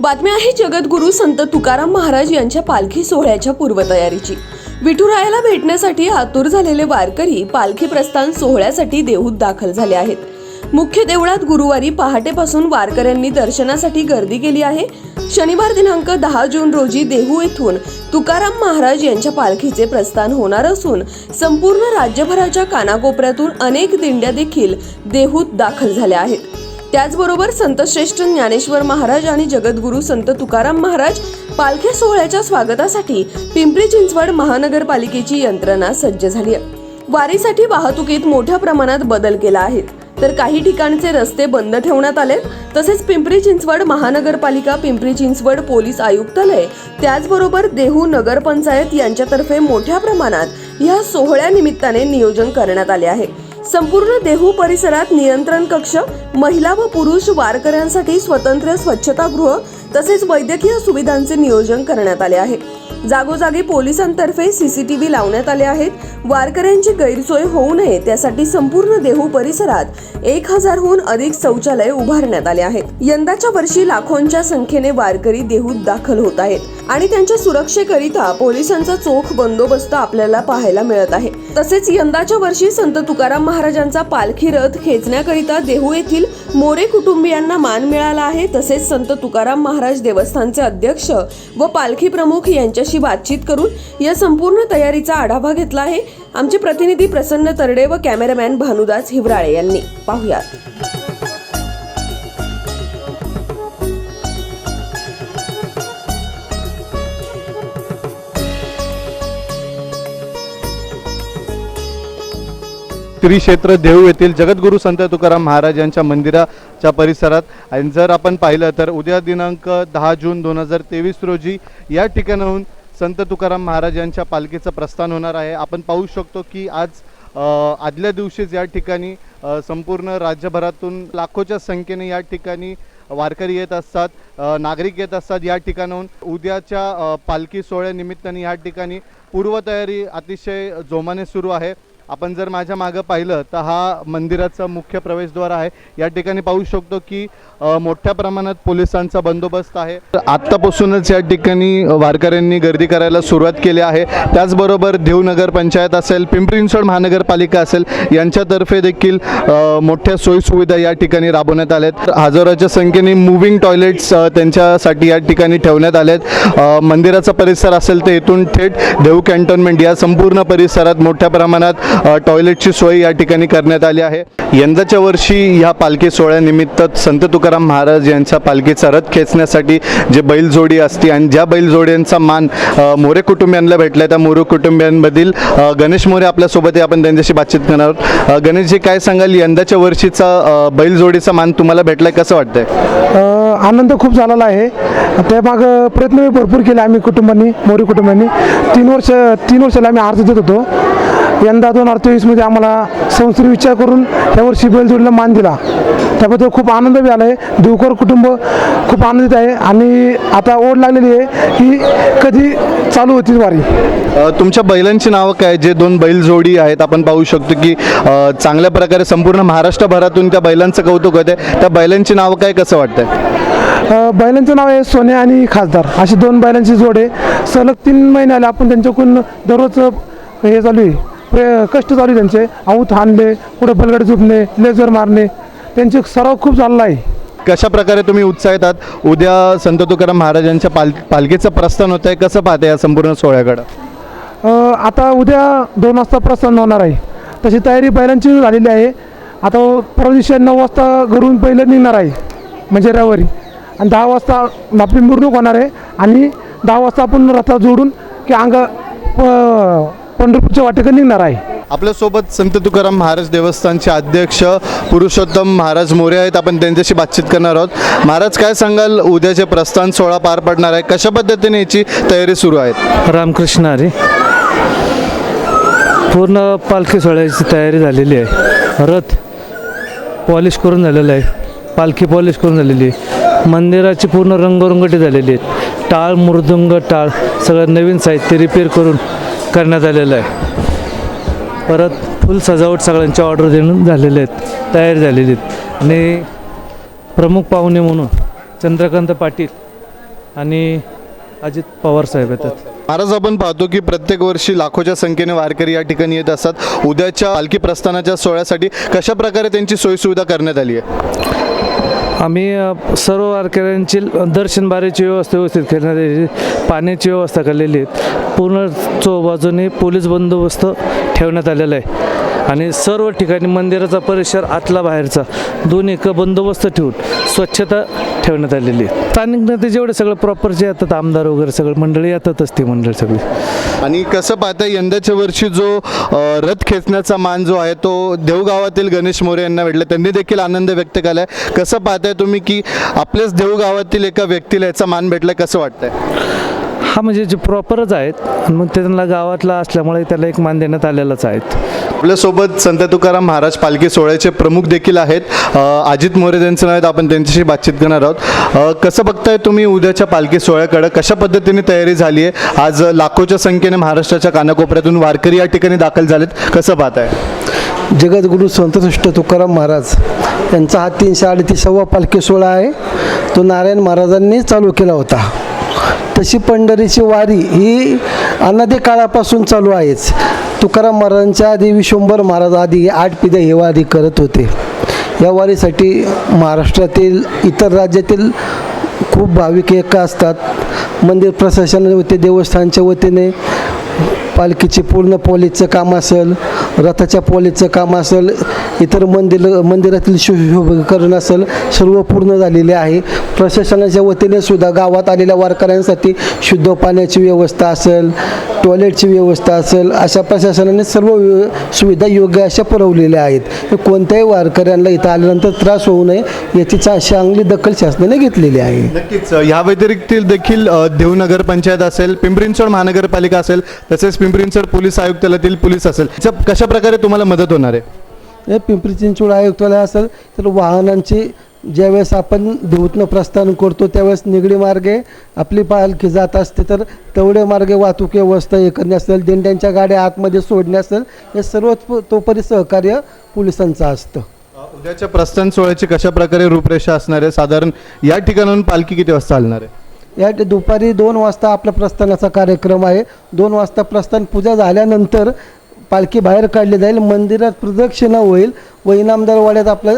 बातमी आहे जगद्गुरू संत तुकाराम महाराज यांच्या पालखी सोहळ्याच्या पूर्वतयारीची. विठुरायाला भेटण्यासाठी आतुर झालेले वारकरी पालखी प्रस्थान सोहळ्यासाठी देहूत दाखल झाले आहेत. मुख्य देवळात गुरुवारी पहाटेपासून वारकऱ्यांनी दर्शनासाठी गर्दी केली आहे. शनिवार दिनांक दहा जून रोजी देहू येथून तुकाराम महाराज यांच्या पालखीचे प्रस्थान होणार असून संपूर्ण राज्यभराच्या कानाकोपऱ्यातून अनेक दिंड्या देखील देहूत दाखल झाल्या आहेत. त्याचबरोबर संतश्रेष्ठ ज्ञानेश्वर महाराज आणि जगद्गुरू संत तुकाराम महाराज पालखी सोहळ्याच्या स्वागतासाठी पिंपरी चिंचवड महानगरपालिकेची यंत्रणा सज्ज झाली आहे. वारीसाठी वाहतुकीत मोठ्या प्रमाणात बदल केला आहे. तर काही ठिकाणचे रस्ते बंद ठेवण्यात आले तसेच पिंपरी चिंचवड महानगरपालिका पिंपरी चिंचवड पोलीस आयुक्तालय त्याचबरोबर देहू नगरपंचायत यांच्यातर्फे मोठ्या प्रमाणात या सोहळ्या निमित्ताने नियोजन करण्यात आले आहे. संपूर्ण देहू परिसरात नियंत्रण कक्ष महिला व पुरुष वारकऱ्यांसाठी स्वतंत्र स्वच्छतागृह तसेच वैद्यकीय सुविधांचे नियोजन करण्यात आले आहे. जागोजागी पोलिसांतर्फे सीसीटीव्ही लावण्यात आले आहेत. वारकऱ्यांची गैरसोय होऊ नये त्यासाठी संपूर्ण देहू परिसरात एक हजारहून अधिक शौचालय उभारण्यात आले आहेत. यंदाच्या वर्षी लाखोंच्या संख्येने वारकरी देहूत दाखल होत आहेत आणि त्यांच्या सुरक्षेकरिता पोलिसांचा चोख बंदोबस्त आपल्याला पाहायला मिळत आहे. तसेच यंदाच्या वर्षी संत तुकाराम महाराजांचा पालखी रथ खेचण्याकरिता देहू येथील मोरे कुटुंबियांना मान मिळाला आहे. तसेच संत तुकाराम महाराज देवस्थानचे अध्यक्ष व पालखी प्रमुख यांच्या यांच्याशी बातचीत करून या संपूर्ण तयारीचा आढावा घेतला आहे. आमचे प्रतिनिधी प्रसन्न तरडे व कॅमेरामॅन भानुदास हिवराळे यांनी. पाहुयात. श्री क्षेत्र देहू येथील जगद्गुरू संत तुकाराम महाराज यांच्या मंदिराच्या परिसरात. आणि जर आपण पाहिलं तर उद्या दिनांक दहा जून दोन हजार तेवीस रोजी या ठिकाणाहून संत तुकाराम महाराज यांच्या पालखीचं प्रस्थान होणार आहे. आपण पाहू शकतो की आज आदल्या दिवशीच या ठिकाणी संपूर्ण राज्यभरातून लाखोच्या संख्येने या ठिकाणी वारकरी येत असतात नागरिक येत असतात या ठिकाणाहून. उद्याच्या पालखी सोहळ्यानिमित्ताने या ठिकाणी पूर्वतयारी अतिशय जोमाने सुरू आहे. आपण जर माझ्या मागं पाहिलं तर हा मंदिराचा मुख्य प्रवेशद्वार आहे. या ठिकाणी पाहू शकतो की मोठ्या प्रमाणात पोलिसांचा बंदोबस्त आहे. तर आत्तापासूनच या ठिकाणी वारकऱ्यांनी गर्दी करायला सुरुवात केली आहे. त्याचबरोबर देवनगर पंचायत असेल पिंपरी चिंचवड महानगरपालिका असेल यांच्यातर्फे देखील मोठ्या सोयीसुविधा या ठिकाणी राबवण्यात आल्या तर हजारोच्या संख्येने मुव्हिंग टॉयलेट्स त्यांच्यासाठी या ठिकाणी ठेवण्यात आले आहेत मंदिराचा परिसर असेल तर इथून थेट देव कॅन्टोन्मेंट या संपूर्ण परिसरात मोठ्या प्रमाणात टॉयलेटची सोय या ठिकाणी करण्यात आली आहे. यंदाच्या वर्षी ह्या पालखी सोहळ्यानिमित्त संत तुकाराम महाराज यांच्या पालखीचा रथ खेचण्यासाठी जे बैलजोडी असते आणि ज्या बैलजोड्यांचा मान मोरे कुटुंबियांना भेटला त्या मोरे कुटुंबियांमधील गणेश मोरे आपल्यासोबत आपण त्यांच्याशी बातचीत करणार आहोत. गणेशजी काय सांगाल? यंदाच्या वर्षीचा बैलजोडीचा मान तुम्हाला भेटलाय कसं वाटतंय? आनंद खूप झालेला आहे. त्यामाग प्रयत्न भरपूर केले आम्ही कुटुंबांनी मोरी कुटुंबांनी. तीन वर्ष तीन वर्षाला आम्ही अर्ज देत होतो. यंदा दोन हजार तेवीसमध्ये आम्हाला संस्थेने विचार करून यावर्षी बैलजोडीला मान दिला. त्याबद्दल खूप आनंद बी आला आहे देवकर कुटुंब खूप आनंदित आहे. आणि आता ओढ लागलेली आहे की कधी चालू होती वारी? तुमच्या बैलांची नावं काय जे दोन बैल जोडी आहेत आपण पाहू शकतो की चांगल्या प्रकारे संपूर्ण महाराष्ट्रभरातून त्या बैलांचं कौतुक होते त्या बैलांची नावं काय कसं वाटतंय? बैलांचं नाव आहे सोने आणि खासदार. अशी दोन बैलांची जोड आहे. सलग तीन महिने आले आपण त्यांच्याकडून दररोज हे चालू आहे. प्रे कष्ट चालू त्यांचे. आऊत हाणले पुढे बलगड झुपणे लेझर मारणे. त्यांचे सराव खूप चालला आहे. कशा प्रकारे तुम्ही उत्साहित आहात? उद्या संत तुकाराम महाराजांच्या पाल पालखीचं प्रस्थान होत आहे कसं पाहते या संपूर्ण सोहळ्याकडं? आता उद्या दोन वाजता प्रस्थान होणार आहे. तशी तयारी बैलांची झालेली आहे. आता परवा दिवशी नऊ वाजता घरून पहिलं निघणार आहे म्हणजे रविवारी. आणि दहा वाजता आपली मिरवणूक होणार आहे. आणि दहा वाजता आपण रथा जोडून की अंग प- पंढरपूरच्या वाटेकडे निघणार आहे. आपल्यासोबत संत तुकाराम महाराज देवस्थानचे अध्यक्ष पुरुषोत्तम महाराज मोरे आहेत. आपण त्यांच्याशी बातचीत करणार आहोत. महाराज काय सांगाल? उद्याचे प्रस्थान सोहळा पार पडणार आहे. कशा पद्धतीने याची तयारी सुरू आहे? रामकृष्ण हरी पूर्ण पालखी सोहळ्याची तयारी झालेली आहे. रथ पॉलिश करून झालेलं आहे. पालखी पॉलिश करून झालेली आहे. मंदिराची पूर्ण रंगरंगटी झालेली आहेत. टाळ मृदुंग टाळ सगळं नवीन साहित्य रिपेअर करून करण्यात आलेलं आहे. परत फुल सजावट सगळ्यांच्या ऑर्डर देऊन झालेले आहेत तयार झालेली आहेत. आणि प्रमुख पाहुणे म्हणून चंद्रकांत पाटील आणि अजित पवार साहेब येतात. महाराज आपण पाहतो की प्रत्येक वर्षी लाखोच्या संख्येने वारकरी या ठिकाणी येत असतात. उद्याच्या पालखी प्रस्थानाच्या सोहळ्यासाठी कशा प्रकारे त्यांची सोयीसुविधा करण्यात आली आहे? आम्ही सर्व वारकऱ्यांची दर्शनबारीची व्यवस्था व्यवस्थित करण्यात पाण्याची व्यवस्था केलेली आहे. पूर्ण चौबाजूने पोलीस बंदोबस्त ठेवण्यात आलेला आहे. आणि सर्व ठिकाणी मंदिराचा परिसर आतला बाहेरचा. दोन्ही एक बंदोबस्त ठेवून स्वच्छता ठेवण्यात आलेली आहे स्थानिक नेते जेवढे सगळं प्रॉपर जे येतात आमदार वगैरे सगळं मंडळी येतातच ती मंडळी सगळी. आणि कसं पाहता यंदाच्या वर्षी जो रथ खेचण्याचा मान जो आहे तो देवगावातील गणेश मोरे यांना भेटला. त्यांनी देखील आनंद व्यक्त केला आहे कसं पाहताय तुम्ही की आपल्याच देवगावातील एका व्यक्तीला याचा मान भेटलाय कसं वाटतंय? हा म्हणजे जे प्रॉपरच आहेत मग त्यांना गावातला असल्यामुळे त्याला एक मान देण्यात आलेलाच आहेत. आपल्यासोबत संत तुकाराम महाराज पालखी सोहळ्याचे प्रमुख देखील आहेत. अ, अजित मोरे त्यांचं नाव आहेत. आपण त्यांच्याशी बातचीत करणार आहोत. अ, कसं बघताय तुम्ही उद्याच्या पालखी सोहळ्याकडे? कशा पद्धतीने तयारी झाली आहे? आज लाखोच्या संख्येने महाराष्ट्राच्या कानाकोपऱ्यातून वारकरी या ठिकाणी दाखल झालेत. कसं पाहताय? जगद्गुरू संतसृष्ट तुकाराम महाराज यांचा हा तीनशे अडतीसावा पालखी सोहळा आहे. तो नारायण महाराजांनी चालू केला होता. तशी पंढरीची वारी ही अनादी काळापासून चालू आहेच. तुकाराम महाराजांच्या आधी विश्वंभर महाराज आधी आठ पिढ्या ही वारी करत होते. या वारीसाठी महाराष्ट्रातील इतर राज्यातील खूप भाविक एका असतात. मंदिर प्रशासनाच्या वती देवस्थानच्या वतीने पालखीचे पूर्ण पोलीसचं काम असेल रथाच्या पोलीसचं काम असेल इतर मंदिर मंदिरातील शुभीकरण असेल सर्व पूर्ण झालेले आहे. प्रशासनाच्या वतीने सुद्धा गावात आलेल्या वारकऱ्यांसाठी शुद्ध पाण्याची व्यवस्था असेल टॉयलेटची व्यवस्था असेल अशा प्रशासनाने सर्व सुविधा योग्य अशा पुरवलेल्या आहेत. कोणत्याही वारकऱ्यांना इथं आल्यानंतर त्रास होऊ नये याची चा चांगली दखल शासनाने घेतलेली आहे. नक्कीच या व्यतिरिक्त देखील देव नगर पंचायत असेल पिंपरींचड महानगरपालिका असेल तसेच पिंपरींचोड पोलीस आयुक्तालयातील पोलीस असेल कशा प्रकारे तुम्हाला मदत होणार आहे? पिंपरी चिंचवड आयुक्तालय असेल तर वाहनांची ज्यावेळेस आपण देऊतनं प्रस्थान करतो त्यावेळेस निगडी मार्गे आपली पालखी जात असते तर तेवढे मार्गे वाहतूक व्यवस्था हे करणे असेल दिंड्यांच्या गाड्या आतमध्ये सोडणे असेल हे सर्व तोपरी सहकार्य पोलिसांचं असतं. उद्याच्या प्रस्थान सोहळ्याची कशा प्रकारे रूपरेषा असणार आहे? साधारण या ठिकाणाहून पालखी किती वाजता चालणार आहे? या दुपारी दोन वाजता आपला प्रस्थानाचा कार्यक्रम आहे. दोन वाजता प्रस्थान पूजा झाल्यानंतर पालखी बाहेर काढली जाईल मंदिरात प्रदक्षिणा होईल व इनामदार वाड्यात आपला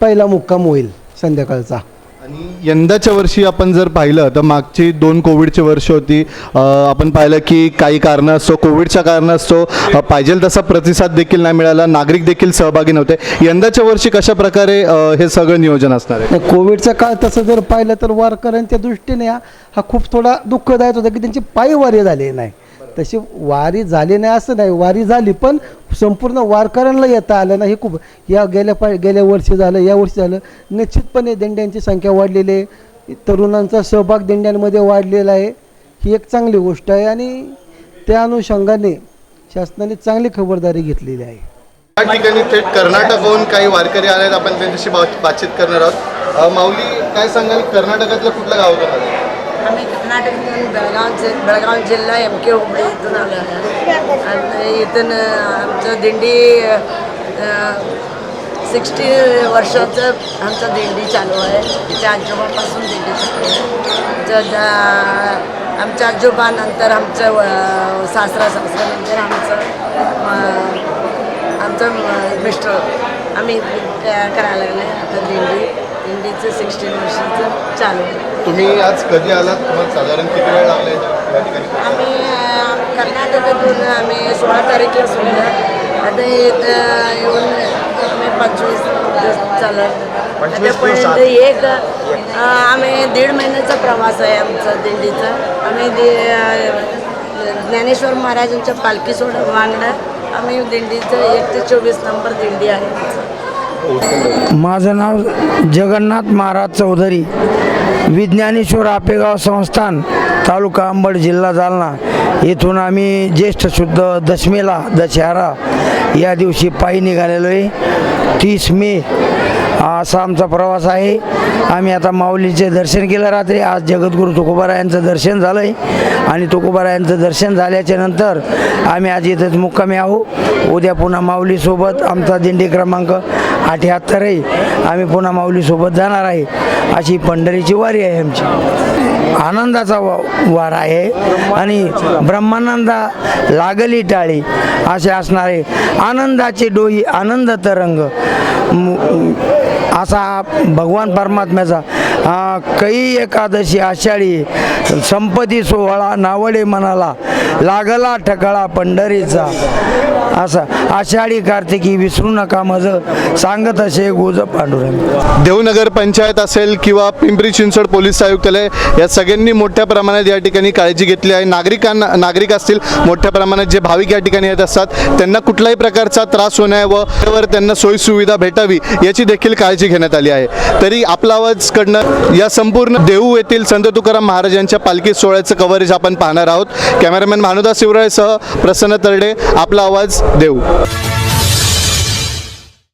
पहिला मुक्काम होईल संध्याकाळचा. आणि यंदाच्या वर्षी आपण जर पाहिलं तर मागची दोन कोविडची वर्ष होती. आपण पाहिलं की काही कारणं असतो कोविडच्या कारणास्तव अ, पाहिजे तसा प्रतिसाद देखील नाही मिळाला नागरिक देखील सहभागी नव्हते. यंदाच्या वर्षी कशा प्रकारे हे सगळं नियोजन असणार आहे? कोविडचा काळ तसं जर पाहिलं तर वारकऱ्यांच्या दृष्टीने हा हा खूप थोडा दुःखदायक होता की त्यांची पायी वारी झाली नाही. तशी वारी झाली नाही असं नाही. वारी झाली पण संपूर्ण वारकऱ्यांना येता आलं नाही. हे खूप या गेल्या पाय गेल्या वर्षी झालं या वर्षी झालं. निश्चितपणे दिंड्यांची संख्या वाढलेली आहे. तरुणांचा सहभाग दिंड्यांमध्ये वाढलेला आहे. ही एक चांगली गोष्ट आहे आणि त्या अनुषंगाने शासनाने चांगली खबरदारी घेतलेली आहे. या ठिकाणी थेट कर्नाटकहून काही वारकरी आले आहेत आपण त्यांच्याशी बात- बातचीत करणार आहोत. अ, माऊली काय सांगाल? कर्नाटकातलं कुठलं गाव तुम्हाला आम्ही कर्नाटकमधून बेळगाव जि बेळगाव जिल्हा एम के हुबळी इथून आलो आणि इथून आमचं दिंडी सिक्स्टी वर्षाचं आमचं दिंडी चालू आहे तिच्या आजोबापासून दिंडी चालू आहे आमचं आमच्या आजोबानंतर आमचं व- सासरा सासऱ्यानंतर आमचं आमचं मिस्टर आम्ही करायला लागले आता दिंडी दिंडीचं सिक्स्टीन वर्षाचं चालू तुम्ही आज कधी आलात? तुम्हाला साधारण किती वेळ लागला या ठिकाणी? आम्ही अं, कर्नाटकातून आम्ही सोळा तारीखला सोडलं आता इथं येऊन आम्ही पंचवीस दिवस चालत आतापर्यंत एक अं, आम्ही दीड महिन्याचा प्रवास आहे आमचा दिंडीचा. आम्ही दि- अं, ज्ञानेश्वर महाराजांच्या पालखी सोड वांगडा. आम्ही दिंडीचं एक ते चोवीस नंबर दिंडी आहे. आमचं माझं नाव जगन्नाथ महाराज चौधरी विज्ञानेश्वर आपेगाव संस्थान तालुका अंबड जिल्हा जालना. येथून आम्ही ज्येष्ठ शुद्ध दशमीला दशहरा या दिवशी पायी निघालेलो आहे. तीस मे असा आमचा प्रवास आहे. आम्ही आता माऊलीचे दर्शन केलं रात्री. आज जगद्गुरू तुकोबारायांचं दर्शन झालं आहे आणि तुकोबारायांचं दर्शन झाल्याच्यानंतर आम्ही आज इथेच मुक्कामी आहो उद्या पुन्हा माऊलीसोबत आमचा दिंडी क्रमांक अठ्याहत्तरही आहे. आम्ही पुन्हा माऊलीसोबत जाणार आहे. अशी पंढरीची वारी आहे आमची. आनंदाचा वार आहे. आणि ब्रह्मानंदा लागली टाळी. असे असणारे आनंदाचे डोई आनंद तरंग. असा भगवान परमात्म्याचा कई कै एकादशी आषाढी संपती सोहळा नावडे मनाला लागला ठकळा पंढरीचा. असा आषाढी कार्तिकी विसरू नका माझं. सांगत असे गोज पांडुरंग. देवनगर पंचायत असेल किंवा पिंपरी चिंचवड पोलीस आयुक्तालय या सगळ्यांनी मोठ्या प्रमाणात या ठिकाणी काळजी घेतली आहे. नागरिकांना नागरिक असतील मोठ्या प्रमाणात जे भाविक या ठिकाणी येत असतात त्यांना कुठल्याही प्रकारचा त्रास होण्या वर व त्यांना सोयीसुविधा भेटावी याची देखील काळजी घेण्यात आली आहे. तरी आपला आवाज कडनं या संपूर्ण देऊ येथील संत तुकाराम महाराजांच्या पालखी सोहळ्याचं कव्हरेज आपण पाहणार आहोत. कॅमेरामॅन भानुदास शिवराळसह प्रसन्न तरडे आपला आवाज देऊ